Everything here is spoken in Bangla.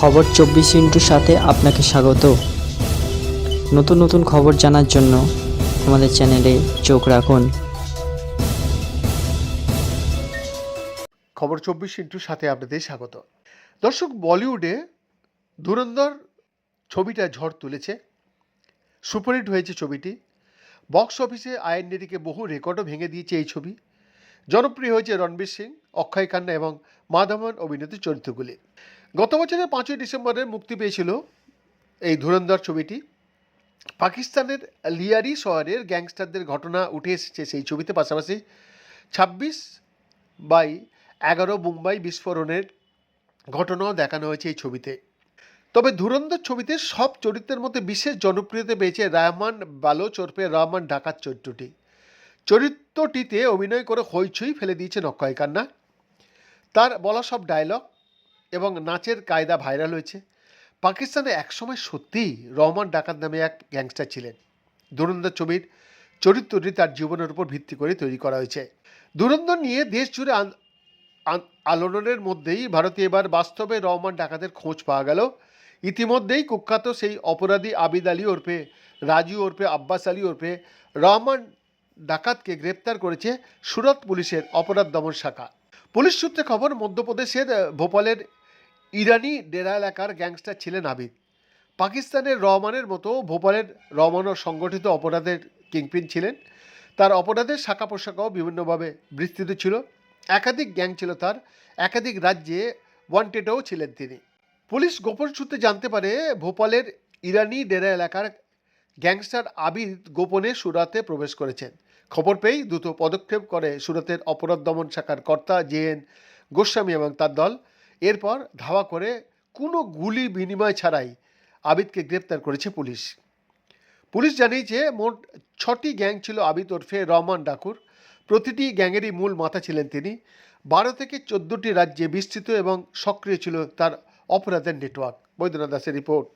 খবর চব্বিশ ইন্টুর সাথে আপনাকে স্বাগত। নতুন নতুন খবর জানার জন্য আমাদের চ্যানেলে চোখ রাখুন। খবর চব্বিশ ইন্টুর সাথে আপনাদের স্বাগত। দর্শক, বলিউডে ধুরন্ধর ছবিটা ঝড় তুলেছে। সুপারহিট হয়েছে ছবিটি। বক্স অফিসে আইএনডিকে বহু রেকর্ডও ভেঙে দিয়েছে এই ছবি। জনপ্রিয় হয়েছে রণবীর সিং। অক্ষয় খান্না এবং মাধবন অভিনীত চরিত্রগুলি। গত বছরের পাঁচই ডিসেম্বরে মুক্তি পেয়েছিল এই ধুরন্ধর ছবিটি। পাকিস্তানের লিয়ারি শহরের গ্যাংস্টারদের ঘটনা উঠে এসেছে সেই ছবিতে। পাশাপাশি ছাব্বিশ বাই এগারো মুম্বাই বিস্ফোরণের ঘটনাও দেখানো হয়েছে এই ছবিতে। তবে ধুরন্ধর ছবিতে সব চরিত্রের মধ্যে বিশেষ জনপ্রিয়তা পেয়েছে রাহমান বালোচ ওরফে রহমান ডাকাত চরিত্রটি। চরিত্রটিতে অভিনয় করে হইচই ফেলে দিয়েছেন অক্ষয় কান্না তার বলা সব ডায়লগ এবং নাচের কায়দা ভাইরাল হয়েছে। পাকিস্তানে একসময় সত্যিই রহমান ডাকাত নামে এক গ্যাংস্টার ছিলেন। ধুরন্ধর ছবির চরিত্রটি তার জীবনের উপর ভিত্তি করে তৈরি করা হয়েছে। ধুরন্ধর নিয়ে দেশ জুড়ে আলোড়নের মধ্যেই ভারতে এবার বাস্তবে রহমান ডাকাতের খোঁজ পাওয়া গেল। ইতিমধ্যেই কুখ্যাত সেই অপরাধী আবিদ আলী ওরফে রাজু ওরফে আব্বাস আলী ওরফে রহমান ডাকাতকে গ্রেপ্তার করেছে সুরত পুলিশের অপরাধ দমন শাখা। পুলিশ সূত্রে খবর, মধ্যপ্রদেশের ভোপালের ইরানি ডেরা এলাকার গ্যাংস্টার ছিলেন আবিদ। পাকিস্তানের রহমানের মতো ভোপালের রহমানও সংগঠিত অপরাধের কিংপিন ছিলেন। তার অপরাধের শাখা পোশাকাও বিভিন্নভাবে বিস্তৃত ছিল। একাধিক গ্যাং ছিল তার, একাধিক রাজ্যে ওয়ান্টেডও ছিলেন তিনি। পুলিশ গোপন সূত্রে জানতে পারে, ভোপালের ইরানি ডেরা এলাকার গ্যাংস্টার আবিদ গোপনে সুরাতে প্রবেশ করেছেন। খবর পেয়েই দ্রুত পদক্ষেপ করে সুরতের অপরাধ দমন শাখার কর্তা জে এন গোস্বামী এবং তার দল। এরপর ধাওয়া করে কোনো গুলি বিনিময় ছাড়াই আবিদকে গ্রেপ্তার করেছে পুলিশ। পুলিশ জানিয়েছে, মোট ছটি গ্যাং ছিল আবিদ ওরফে রহমান ডাকুর। প্রতিটি গ্যাংয়েরই মূল মাথা ছিলেন তিনি। বারো থেকে চোদ্দোটি রাজ্যে বিস্তৃত এবং সক্রিয় ছিল তার অপরাধের নেটওয়ার্ক। বৈদ্যনাথ দাসের রিপোর্ট।